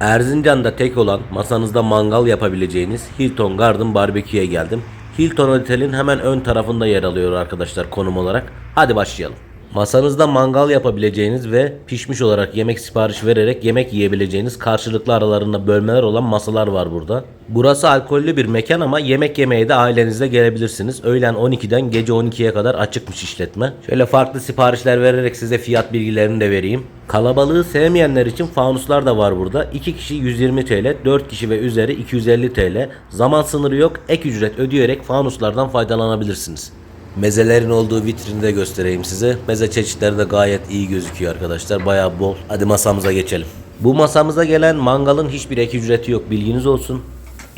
Erzincan'da tek olan masanızda mangal yapabileceğiniz Hilton Garden Barbecue'ye geldim. Hilton Otel'in hemen ön tarafında yer alıyor arkadaşlar konum olarak. Hadi başlayalım. Masanızda mangal yapabileceğiniz ve pişmiş olarak yemek sipariş vererek yemek yiyebileceğiniz karşılıklı aralarında bölmeler olan masalar var burada. Burası alkollü bir mekan ama yemek yemeye de ailenizle gelebilirsiniz. Öğlen 12'den gece 12'ye kadar açıkmış işletme. Şöyle farklı siparişler vererek size fiyat bilgilerini de vereyim. Kalabalığı sevmeyenler için fanuslar da var burada. 2 kişi 120 TL, 4 kişi ve üzeri 250 TL. Zaman sınırı yok. Ek ücret ödeyerek fanuslardan faydalanabilirsiniz. Mezelerin olduğu vitrini de göstereyim size. Meze çeşitleri de gayet iyi gözüküyor arkadaşlar. Bayağı bol. Hadi masamıza geçelim. Bu masamıza gelen mangalın hiçbir ek ücreti yok bilginiz olsun.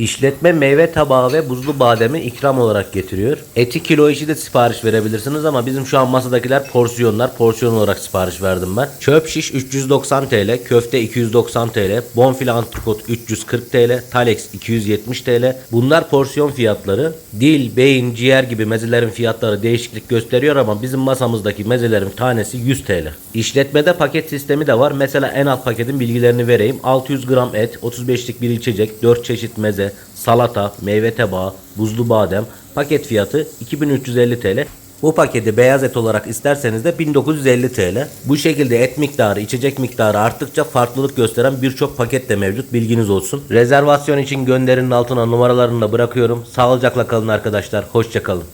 İşletme meyve tabağı ve buzlu bademi ikram olarak getiriyor. Eti kilo işi de sipariş verebilirsiniz ama bizim şu an masadakiler porsiyonlar. Porsiyon olarak sipariş verdim ben. Çöp şiş 390 TL, köfte 290 TL, bonfile antrikot 340 TL, talex 270 TL. Bunlar porsiyon fiyatları. Dil, beyin, ciğer gibi mezelerin fiyatları değişiklik gösteriyor ama bizim masamızdaki mezelerin tanesi 100 TL. İşletmede paket sistemi de var. Mesela en alt paketin bilgilerini vereyim. 600 gram et, 35'lik bir içecek, 4 çeşit meze, salata, meyve tabağı, buzlu badem. Paket fiyatı 2350 TL. Bu paketi beyaz et olarak isterseniz de 1950 TL. Bu şekilde et miktarı, içecek miktarı arttıkça farklılık gösteren birçok paket de mevcut. Bilginiz olsun. Rezervasyon için gönderinin altına numaralarını da bırakıyorum. Sağlıcakla kalın arkadaşlar. Hoşçakalın.